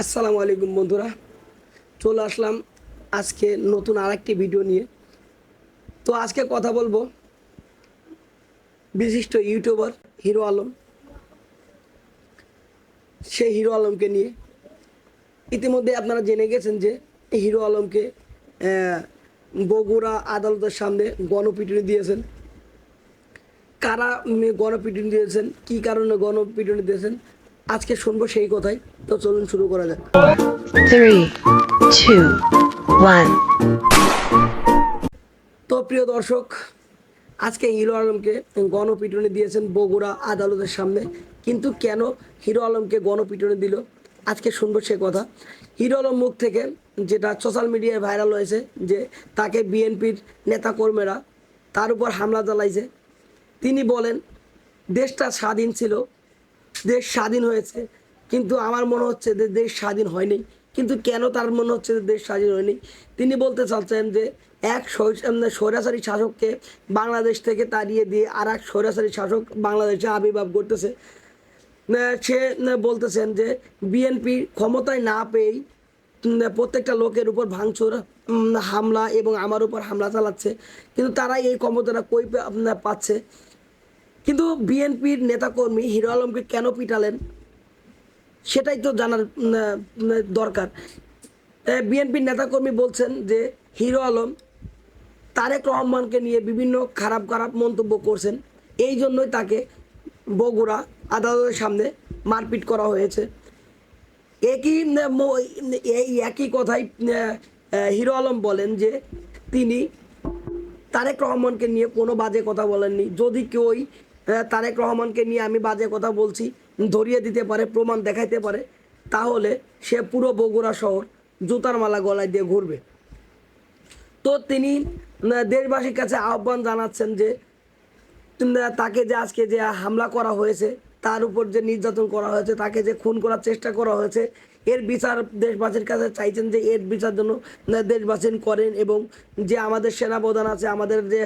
আসসালামু আলাইকুম বন্ধুরা, চলে আসলাম আজকে নতুন আরেকটি ভিডিও নিয়ে। তো আজকে কথা বলব বিশিষ্ট ইউটিউবার হিরো আলম। সে হিরো আলমকে নিয়ে। ইতিমধ্যে আপনারা জেনে গেছেন যে হিরো আলমকে বগুড়া আদালতের সামনে গণপিটুনি দিয়েছেন। কারা গণপিটুনি দিয়েছেন, কী কারণে গণপিটুনি দিয়েছেন আজকে শুনব সেই কথাই। তো চলুন শুরু করা যাক. তো প্রিয় দর্শক আজকে হিরো আলমকে গণপিটুনি দিয়েছেন বগুড়া আদালতের সামনে। কিন্তু কেন হিরো আলমকে গণপিটুনি দিল? আজকে শুনব সে কথা। হিরো আলম মুখ থেকে যেটা সোশ্যাল মিডিয়ায় ভাইরাল হয়েছে যে তাকে বিএনপির নেতাকর্মীরা তার উপর হামলা চালাইছে। তিনি বলেন দেশটা স্বাধীন ছিল দেশ স্বাধীন হয়েছে। কিন্তু আমার মনে হচ্ছে যে দেশ স্বাধীন হয়নি। কিন্তু কেন তার মনে হচ্ছে যে দেশ স্বাধীন হয়নি? তিনি বলতে চাচ্ছেন যে এক স্বৈ- স্বৈরাচারী শাসককে বাংলাদেশ থেকে তাড়িয়ে দিয়ে আর এক স্বৈরাচারী শাসক বাংলাদেশে আবির্ভাব করতেছে সে বলতেছেন যে বিএনপি ক্ষমতায় না পেয়েই প্রত্যেকটা লোকের উপর ভাঙচুর হামলা এবং আমার উপর হামলা চালাচ্ছে। কিন্তু তারা এই ক্ষমতাটা কই পাচ্ছে? কিন্তু বিএনপির নেতাকর্মী হিরো আলমকে কেন পিটালেন? সেটাই তো জানার দরকার। বিএনপির নেতাকর্মী বলছেন যে হিরো আলম, তারেক রহমানকে নিয়ে বিভিন্ন খারাপ খারাপ মন্তব্য করছেন। এই জন্যই তাকে বগুড়া আদালতের সামনে মারপিট করা হয়েছে। একই এই একই কথাই হিরো আলম বলেন যে তিনি তারেক রহমানকে নিয়ে কোনো বাজে কথা বলেননি। যদি কেউই তারেক রহমানকে নিয়ে আমি বাজে কথা বলছি, ধরিয়ে দিতে পারে, প্রমাণ দেখাইতে পারে, তাহলে সে পুরো বগুড়া শহর জুতার মালা গলায় দিয়ে ঘুরবে। তো তিনি দেশবাসীর কাছে আহ্বান জানাচ্ছেন যে তাকে যে আজকে যে হামলা করা হয়েছে, তার উপর যে নির্যাতন করা হয়েছে, তাকে যে খুন করার চেষ্টা করা হয়েছে, এর বিচার দেশবাসীর কাছে চাইছেন যে এর বিচার জন্য দেশবাসী করেন এবং যে আমাদের সেনাপ্রধান আছে, আমাদের যে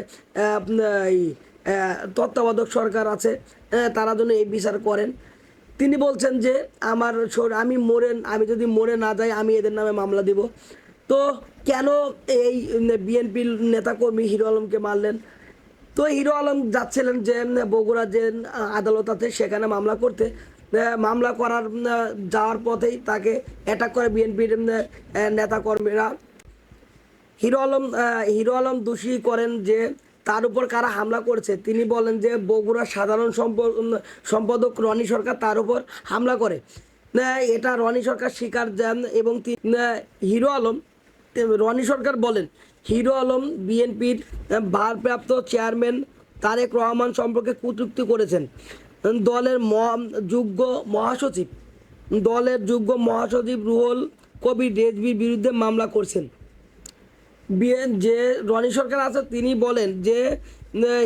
তত্ত্বাবধায়ক সরকার আছে তারা যেন এই বিচার করেন। তিনি বলছেন যে, আমার আমি মরে আমি যদি মরে না যাই, আমি এদের নামে মামলা দিব। তো কেন এই বিএনপির নেতাকর্মী হিরো আলমকে মারলেন? তো হিরো আলম যাচ্ছিলেন যে, বগুড়া যে আদালত আছে সেখানে মামলা করতে। মামলা করার যাওয়ার পথেই তাকে অ্যাটাক করে বিএনপির নেতাকর্মীরা। হিরো আলম হিরো আলম দোষী করেন যে তার উপর কারা হামলা করছে? তিনি বলেন যে বগুড়া সাধারণ সম্প- সম্পাদক রনি সরকার তার উপর হামলা করে। এটা রনি সরকার স্বীকার যান এবং হিরো আলম রনি সরকার বলেন, হিরো আলম বিএনপির ভারপ্রাপ্ত চেয়ারম্যান তারেক রহমান সম্পর্কে কটূক্তি করেছেন। দলের যোগ্য মহাসচিব, দলের যোগ্য মহাসচিব রুহুল কবির রেজবির বিরুদ্ধে মামলা করছেন। যে রনি সরকার আছে, তিনি বলেন যে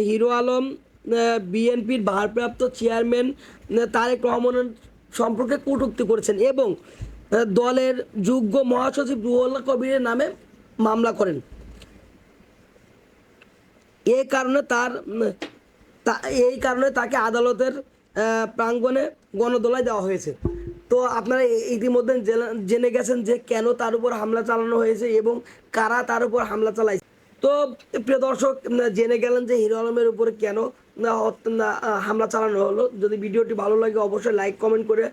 হিরো আলম বিএনপির ভারপ্রাপ্ত চেয়ারম্যান তারেক রহমানের সম্পর্কে কটূক্তি করেছেন এবং দলের যোগ্য মহাসচিব রুহুল কবিরের নামে মামলা করেন। এই কারণে তার এই কারণে তাকে আদালতের প্রাঙ্গণে গণদোলায় দেওয়া হয়েছে। তো আপনারা ইতিমধ্যে জেনে- গেছেন যে কেন তার উপর হামলা চালানো হয়েছে এবং কারা তার উপর হামলা চালাইছে। তো প্রিয় দর্শক জেনে গেলেন যে হিরো আলমের উপরে কেন হামলা চালানো হলো। যদি ভিডিওটি ভালো লাগে, অবশ্যই লাইক কমেন্ট করে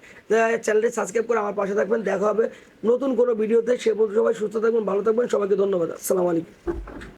চ্যানেলটি সাবস্ক্রাইব করে আমার পাশে থাকবেন। দেখা হবে নতুন কোনো ভিডিওতে। সে সবাই সুস্থ থাকবেন, ভালো থাকবেন। সবাইকে ধন্যবাদ। আসসালামু আলাইকুম।